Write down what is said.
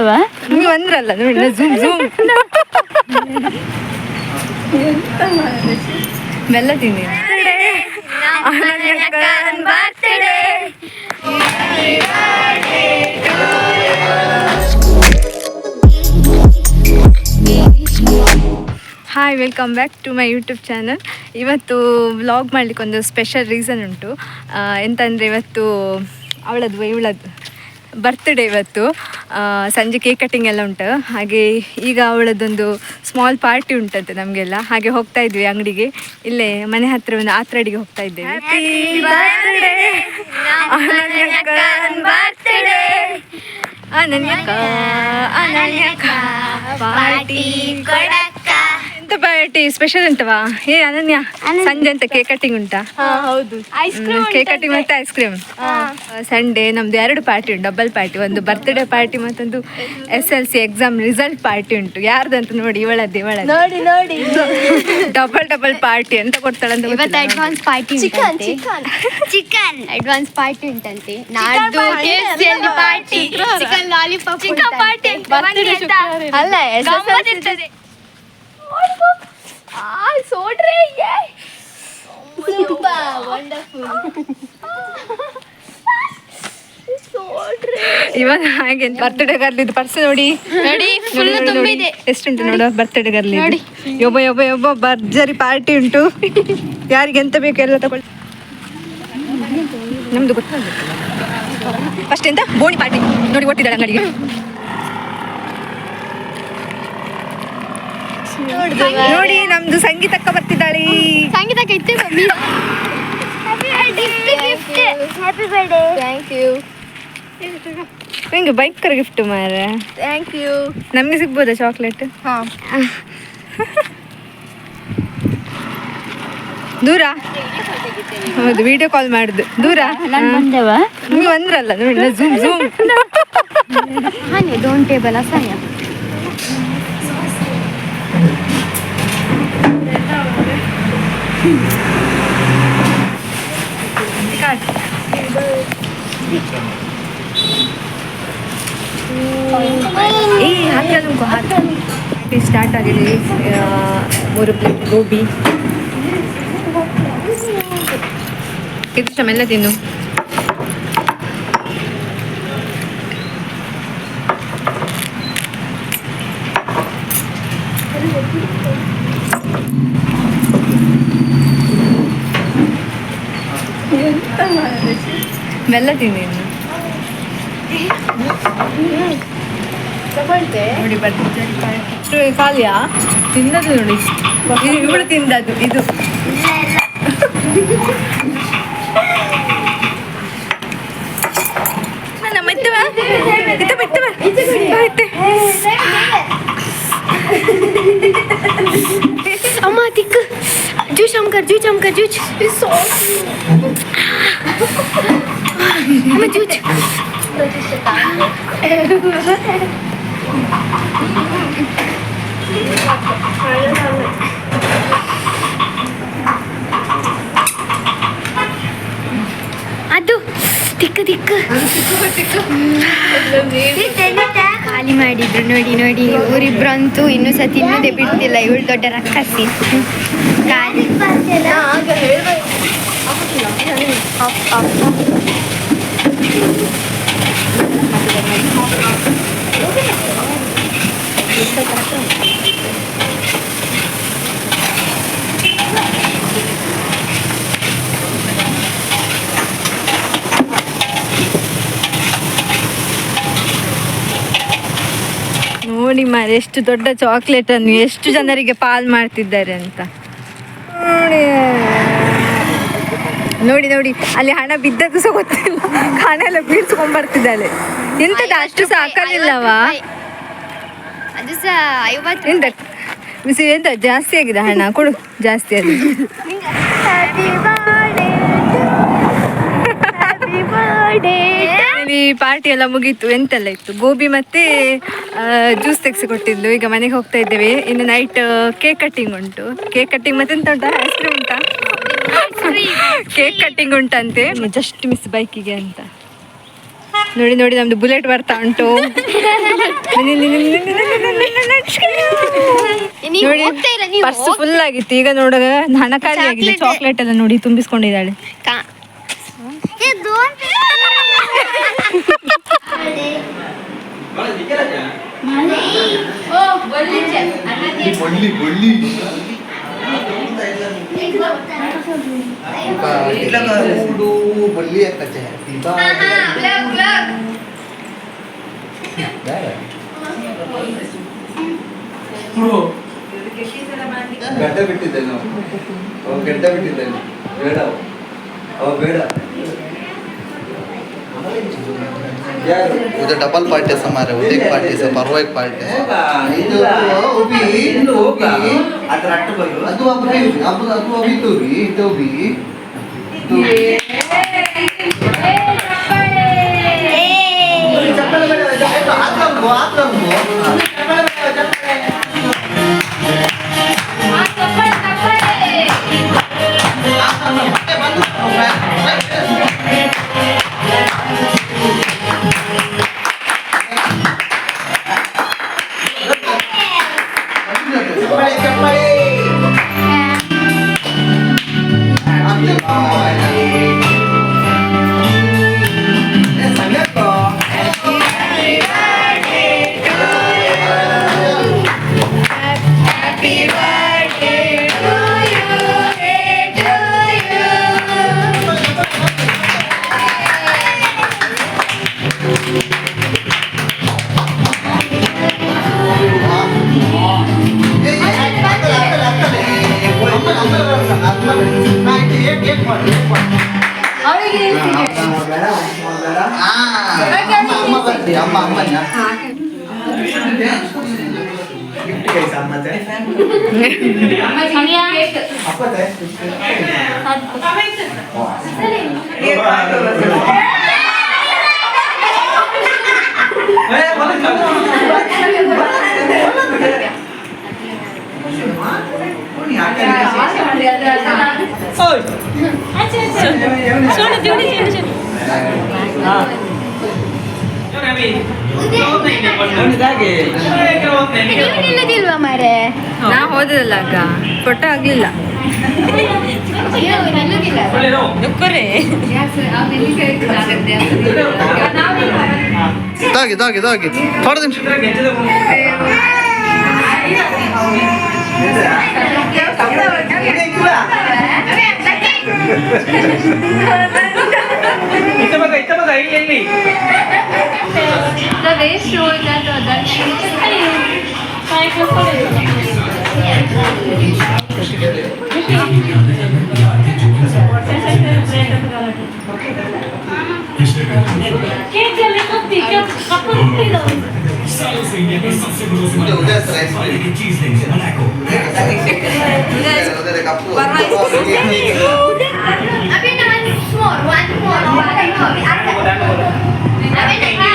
ಬಂದವ ನೀವು ಅಂದ್ರಲ್ಲ ಝೂಮ್ ಝೂಮ್ ಬೆಲ್ಲ ತಿಂದಿ hi welcome back to my YouTube channel ಇವತ್ತು ವ್ಲಾಗ್ ಮಾಡಲಿಕ್ಕೆ ಒಂದು ಸ್ಪೆಷಲ್ ರೀಸನ್ ಉಂಟು. ಎಂತಂದರೆ ಇವತ್ತು ಅವಳದ್ದು, ಇವಳದ್ದು. ಬರ್ತ್ಡೇ ಇವತ್ತು. ಸಂಜೆ ಕೇಕ್ ಕಟ್ಟಿಂಗ್ ಎಲ್ಲ ಉಂಟು. ಹಾಗೆ ಈಗ ಅವಳದೊಂದು ಸ್ಮಾಲ್ ಪಾರ್ಟಿ ಉಂಟಂತೆ ನಮಗೆಲ್ಲ. ಹಾಗೆ ಹೋಗ್ತಾ ಇದ್ವಿ ಅಂಗಡಿಗೆ. ಇಲ್ಲೇ ಮನೆ ಹತ್ರ ಒಂದು ಆತ್ರಡಿಗೆ ಹೋಗ್ತಾ ಇದ್ದೇವೆ. ಅನನ್ಯಕ್ಕ ಅನನ್ಯಕ್ಕ ಪಾರ್ಟಿ ಎಂತ ಪಾರ್ಟಿ ಸ್ಪೆಷಲ್ ಉಂಟವಾ? ಏ ಅನನ್ಯ ಸಂಜೆ ಅಂತ ಕೇಕ್ ಕಟ್ಟಿಂಗ್ ಉಂಟಾ? ಹೌದು. ಕೇಕ್ ಕಟಿಂಗ್ ಮತ್ತೆ ಐಸ್ ಕ್ರೀಮ್ ಸಂಡೇ ನಮ್ದು ಎರಡು ಪಾರ್ಟಿ ಉಂಟು ಡಬಲ್ ಪಾರ್ಟಿ ಒಂದು ಬರ್ತ್ಡೇ ಪಾರ್ಟಿ ಮತ್ತೊಂದು S L C exam result party ಉಂಟು. ಯಾರ್ದಂತ ನೋಡಿ ಇವಳದ್ದು ಇವಳದ್ದು. ನೋಡಿ ನೋಡಿ. ಡಬಲ್ ಡಬಲ್ ಪಾರ್ಟಿ ಎಂತ ಕೊಡ್ತಾಳಂತ ಇವತ್ತು. Advance party chicken chicken chicken advance party ಉಂಟಂತೆ. ನಾಡ್ದು. KFC party chicken lollipop chicken party ಅಲ್ಲ ಇರ್ತದೆ. ಸೋಡ್ರೆ ವಂಡರ್ಫುಲ್ ಇವಾಗ ಹಾಗೆ ಬರ್ತ್ಡೇ ಇದು ಪರ್ಸ್ ನೋಡಿ. ನೋಡಿ ಫುಲ್ ತುಂಬಿದೆ. ಎಷ್ಟುಂಟು ನೋಡು ಬರ್ತ್ಡೇ ಗರ್ಲಿ ನೋಡಿ. ಒಬ್ಬ ಒಬ್ಬ ಒಬ್ಬ ಭರ್ಜರಿ ಪಾರ್ಟಿ ಉಂಟು. ಯಾರಿಗೆ ಎಂತ ಬೇಕು ಎಲ್ಲ ತಗೊಳ್ಳಿ. ನಮ್ದು ಗೊತ್ತಾಗ ಫಸ್ಟ್ ಎಂತ? ಬೋಣಿ ಪಾರ್ಟಿ ನೋಡಿ ಒಟ್ಟಿದ್ದಾಳೆ ಅಂಗಡಿಗೆ. ನೋಡಿ ನಮ್ದು ಸಂಗೀತಕ್ಕ ಬರ್ತಿದ್ದಾಳೆ. ಸಂಗೀತಕ್ಕ ಇತ್ತು ಹ್ಯಾಪಿ ಬರ್ಡೇ ಥ್ಯಾಂಕ್ ಯು ನಂಗೆ ಬೈಕರ್ ಗಿಫ್ಟ್ ಮಾರೆ? ಥ್ಯಾಂಕ್ ಯು ನಮಗೆ ಸಿಗ್ಬೋದಾ ಚಾಕ್ಲೇಟ್ ಹಾಂ. ದೂರ? ಹೌದು ವಿಡಿಯೋ ಕಾಲ್ ಮಾಡುದು. ದೂರ? ಬಂದವ? ನೀವು ಅಂದ್ರಲ್ಲ ನೋಡಿ ಝೂಮ್ ಝೂಮ್ ಹಾನಿ ಡೋಂಟ್ ಟೇಬಲ್ ಅಸಾಯ ಏ ಹತ್ರ ನುಗ್ಗು ಹತ್ರ ಸ್ಟಾರ್ಟ್ ಆಗಿದೆ. ಮೂರು ಪ್ಲೇಟ್ ಗೋಬಿ. ಇದು ಮೆಲ್ಲ ತಿನ್ನು. ಮೆಲ್ಲ ತಿಂದು ಇನ್ನು ನೋಡಿ ಬರ್ತಿದ್ದಾರೆ ಇಷ್ಟು ಖಾಲಿಯಾ ತಿಂದದ್ದು ನೋಡಿ ಇದು ಇವಳು ತಿಂದದ್ದು ಇದು ನಮ್ಮ ಇತ್ತವ ಇತ್ತವ ಇತ್ತವ ಆಯ್ತು. ಅಮ್ಮ ತಿಕ್ಕ ಜೂಸ್ ಅಮ್ಕರ್ ಜೂಚ್ ಅಮ್ಕರ್ ಜೂಚ್ ಅಮ್ಮ ಜೂಚ್ ಅದು, ತಿಕ್ಕ ತಿಕ್ಕ. ಖಾಲಿ ಮಾಡಿದ್ರು, ನೋಡಿ ನೋಡಿ. ಇವರಿಬ್ರಂತೂ ಇನ್ನೂ ಸತಿ ತಿನ್ನೋದೇ ಬಿಡ್ತಿಲ್ಲ. ಇವಳು ದೊಡ್ಡ ರಕ್ಕಸಿ. ಖಾಲಿ. ನೋಡಿ ಮಾರೆ ಎಷ್ಟು ದೊಡ್ಡ ಚಾಕ್ಲೇಟ್ ಅನ್ನು ಎಷ್ಟು ಜನರಿಗೆ ಪಾಲ್ ಮಾಡ್ತಿದ್ದಾರೆ ಅಂತ ನೋಡಿ. ನೋಡಿ ನೋಡಿ ಅಲ್ಲಿ ಹಣ ಬಿದ್ದದ್ದು ಸಹ ಗೊತ್ತಿಲ್ಲ. ಹಣ ಎಲ್ಲ ಬೀಳ್ಸ್ಕೊಂಡ್ ಬರ್ತಿದ್ದಾಳೆ. ಎಂತದ ಅಷ್ಟು ಸಹ ಹಾಕಲಿಲ್ಲವಾ ಅದು ಸಹ ಐವತ್ತು ಎಂತ? ಮಿಸ್ ಎಂತ? ಜಾಸ್ತಿ ಆಗಿದೆ ಹಣ? ಕೊಡು ಜಾಸ್ತಿ ಆಗಿದೆ. ಪಾರ್ಟಿ ಎಲ್ಲ ಮುಗೀತು. ಎಂತೆಲ್ಲ ಇತ್ತು? ಗೋಬಿ ಮತ್ತೆ ಜ್ಯೂಸ್ ತೆಗೆಸಿ ಕೊಟ್ಟಿದ್ದು ಈಗ ಮನೆಗೆ ಹೋಗ್ತಾ ಇದ್ದೇವೆ. ಇನ್ನು ನೈಟ್ ಕೇಕ್ ಕಟ್ಟಿಂಗ್ ಉಂಟು. ಕೇಕ್ ಕಟ್ಟಿಂಗ್ ಮತ್ತೆ ಎಂತ ಉಂಟಾ? ಐಸ್ ಕ್ರೀಮ್ ಉಂಟಾ? ಕೇಕ್ ಕಟ್ಟಿಂಗ್ ಉಂಟಂತೆ. ಜಸ್ಟ್ ಮಿಸ್ ಬೈಕಿಗೆ ಅಂತ. ನೋಡಿ ನೋಡಿ ನಮ್ದು ಬುಲೆಟ್ ಬರ್ತಾ ಉಂಟು. ನೋಡಿ ಪರ್ಸ್ ಫುಲ್ ಆಗಿತ್ತು. ಈಗ ನೋಡುವಾಗ ಹಣಕಾರಿ ಖಾಲಿ ಆಗಿದೆ. ಚಾಕ್ಲೇಟ್ ಎಲ್ಲ ನೋಡಿ ತುಂಬಿಸ್ಕೊಂಡಿದ್ದಾಳೆ. ಬಳ್ಳಿ ये ಬಳ್ಳಿ ಕೂಡು ಬಳ್ಳಿ ಹಾಕಚ್ಚೆ ಗಡ್ಡ ಬಿಟ್ಟಿದ್ದೆ ನಾವು. ಅವ ಗಡ್ಡ ಬಿಟ್ಟಿದ್ದಾನೆ. ಬೇಡ. ಅವ ಬೇಡ. ಇದು ಡಬಲ್ ಪಾರ್ಟಿ ಸಮಾರ ಉದ್ದಿಗೆ ಪಾರ್ಟಿ ಸ ಪರ್ವಾಗಿ ಪಾರ್ಟಿ ಇದು ಉಬಿ ಇದು ಉಬಿ ಅದರ ಅಟ್ಟು ಬರು ಅದು ಅಬ್ರಿ ಅಬು ಅದು ಅಬಿ ತುರಿ ಇದು ಉಬಿ ಚಪ್ಪಲೆ ಬೇಡ ಆತ್ರಂಗು ಆತ್ರಂಗು Kapalit, kapalit! Happy birthday! Hey, what is that? ನಿಲ್ಲದಿಲ್ವಾ ಮಾರೆ ನಾ ಹೋದಲ್ಲ ಅಕ್ಕ ಕೊಟ್ಟ ಆಗ್ಲಿಲ್ಲ ತಾಗಿ ತಾಗಿ ತಾಗಿ ಥೋಡೆ ನಿಮಿಷ Quem que ele não fica? Só por Abi nahan more, one more, one more. Abi nahan